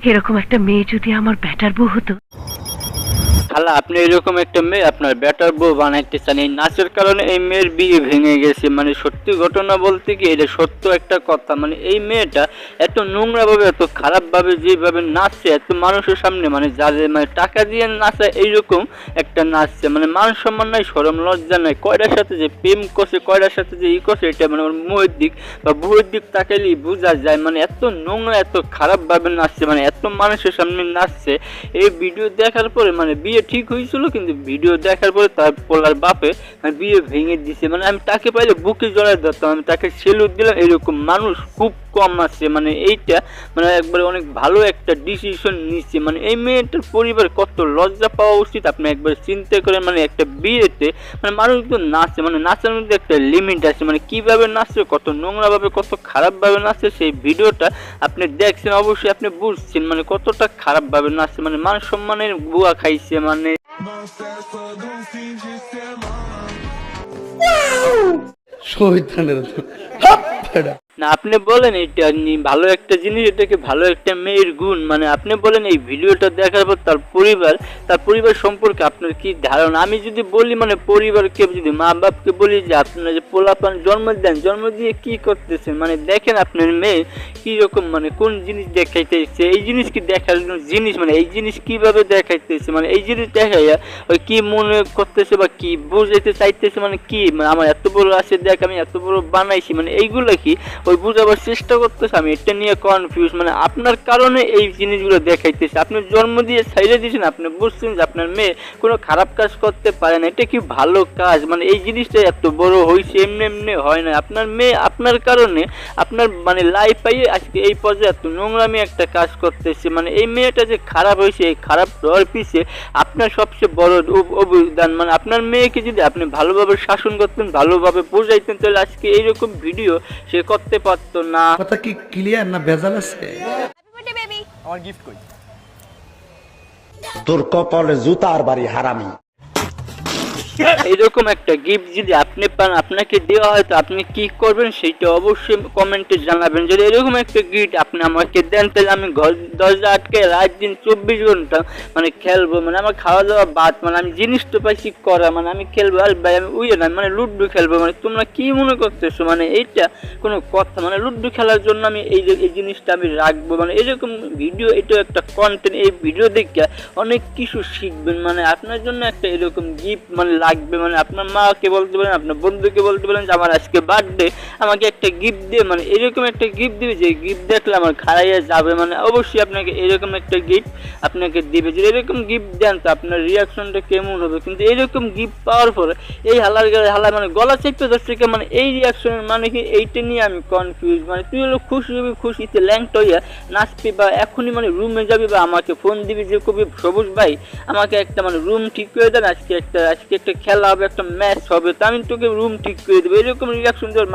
এরকম একটা মেয়ে যদি আমার ব্যাটার বউ হতো খালা আপনি এরকম একটা মেয়ে, আপনার বেটার বউ বানাইতে চান। এই নাচের কারণে এই মেয়ের বিয়ে ভেঙে গেছে। মানে সত্যি ঘটনা বলতে কি, এটা সত্য একটা কথা। মানে এই মেয়েটা এত নোংরা ভাবে এত খারাপ ভাবে যেভাবে নাচছে, এত মানুষের সামনে মানে যাদের মানে টাকা দিয়ে নাচে এইরকম একটা নাচছে। মানে মান সম্মান নাই, সরম লজ্জা নাই। কয়টার সাথে যে প্রেম করছে, কয়টার সাথে যে ই করছে, এটা মানে মুহের দিক বা বুয়ের দিক তাকাইলেই বোঝা যায়। মানে এত নোংরা, এত খারাপ ভাবে নাচছে মানে এত মানুষের সামনে নাচছে। এই ভিডিও দেখার পরে মানে বিয়ে ঠিক হয়েছিল, কিন্তু ভিডিও দেখার পরে তার পোলার বাপে বিয়ে ভেঙে দিছে। মানে আমি তাকে পাইলে বুকে জড়াই ধরতাম, আমি তাকে সেলুট দিলাম, এরকম মানুষ খুব কম আছে মানে এইটা মানে একবারে অনেক ভালো একটা ডিসিশন নিচ্ছে। মানে এই মেয়েটার পরিবার কত লজ্জা পাওয়া উচিত, আপনি একবার চিন্তা করেন মানে একটা বিয়েতে মানে মানুষ তো নাচে মানে নাচার মধ্যে একটা লিমিট আছে মানে কীভাবে নাচছে, কত নোংরাভাবে, কত খারাপভাবে নাচছে, সেই ভিডিওটা আপনি দেখছেন, অবশ্যই আপনি বুঝছেন মানে কতটা খারাপভাবে নাচছে মানে মান সম্মানের বুয়া খাইছে মানে। হাপ ফেডা না, আপনি বলেন এটা ভালো একটা জিনিস, এটাকে ভালো একটা মেয়ের গুণ। মানে আপনি বলেন এই ভিডিওটা দেখার পর তার পরিবার তার পরিবার সম্পর্কে আপনার কি ধারণা? আমি যদি বলি মানে পরিবারকে যদি মা বাপকে বলি যে, আপনারা যে পোলাপান জন্ম দেন, জন্ম দিয়ে কি করতেছেন? মানে দেখেন আপনার মেয়ে কি রকম মানে কোন জিনিস দেখাইতেছে? এই জিনিস কি দেখার জিনিস? মানে এই জিনিস কীভাবে দেখাইতেছে? মানে এই জিনিস দেখাইয়া ওই কি মনে করতেছে বা কি বুঝাইতে চাইতেছে? মানে কি? মানে আমার এত বড় আছে, দেখ আমি এত বড় বানাইছি। মানে এইগুলো কি ওই বুঝাবার চেষ্টা করতেছে আমি, এটা নিয়ে কনফিউজ মানে আপনার কারণে এই জিনিসগুলো দেখাইতেছে। আপনি জন্ম দিয়ে ছাইড়ে দিয়েছেন, আপনি বুঝছেন যে আপনার মেয়ে কোনো খারাপ কাজ করতে পারে না, এটা কি ভালো কাজ? মানে এই জিনিসটা এত বড় হয়েছে এমনি এমনি হয় না। আপনার মেয়ে আপনার কারণে, আপনার মানে লাইফ পাইয়ে আজকে এই পর্যায়ে এত নোংরামি একটা কাজ করতেছে। মানে এই মেয়েটা যে খারাপ হয়েছে এই খারাপ হওয়ার পিছিয়ে আপনার সবচেয়ে বড় অব- অবদান। মানে আপনার মেয়েকে যদি আপনি ভালোভাবে শাসন করতেন, ভালোভাবে বোঝাইতেন, তাহলে আজকে এইরকম ভিডিও সে করতে পারতো না। কথা কি ক্লিয়ার না ভেজাল আছে? তোর কপালে জুতার বাড়ি হারামি। এরকম একটা গিফট যদি আপনি পান, আপনাকে দেওয়া হয়, তো আপনি কি করবেন সেটা অবশ্যই কমেন্টে জানাবেন। যদি এরকম একটা গিফট আপনি আমাকে দেন, তাহলে আমি ঘর দরজা আটকে রাত দিন চব্বিশ ঘণ্টা মানে খেলব মানে আমার খাওয়া দাওয়া বাদ মানে আমি জিনিস তো পাইছি করা মানে আমি খেলব। আর ভাই, আমি উইয়ে না মানে লুড্ডু খেলব মানে তোমরা কি মনে করতেছো? মানে এইটা কোনো কথা মানে লুডু খেলার জন্য আমি এই এই জিনিসটা আমি রাখব মানে এরকম ভিডিও এটাও একটা কন্টেন্ট এই ভিডিও দেখে অনেক কিছু শিখবেন। মানে আপনার জন্য একটা এরকম গিফট মানে লাগবে মানে আপনার মাকে বলতে পারেন, আপনার বন্ধুকে বলতে পারেন যে আমার আজকে বার্থডে আমাকে একটা গিফট দিয়ে মানে এরকম একটা গিফট দিবে, যে গিফট দেখলে আমার খারাইয়া যাবে মানে অবশ্যই আপনাকে এরকম একটা গিফট আপনাকে দিবে। যদি এরকম গিফট দেন তো আপনার রিয়াকশনটা কেমন হবে? কিন্তু এরকম গিফট পাওয়ার পরে এই হালার হালা মানে গলা চেপে ধরছে কে মানে এই রিয়াকশনের মানে কি? এইটা নিয়ে আমি কনফিউজ মানে তুই হলো খুশি হবি খুশিতে ল্যাংট হইয়া নাচবি বা এখনই মানে রুমে যাবি বা আমাকে ফোন দিবি যে কবি, সবুজ ভাই, আমাকে একটা মানে রুম ঠিক করে দেন, আজকে একটা আজকে একটা খেলা হবে, একটা ম্যাচ হবে, তো আমি তোকে রুম ঠিক করে দেবো। এরকম রিয়াকশন মানে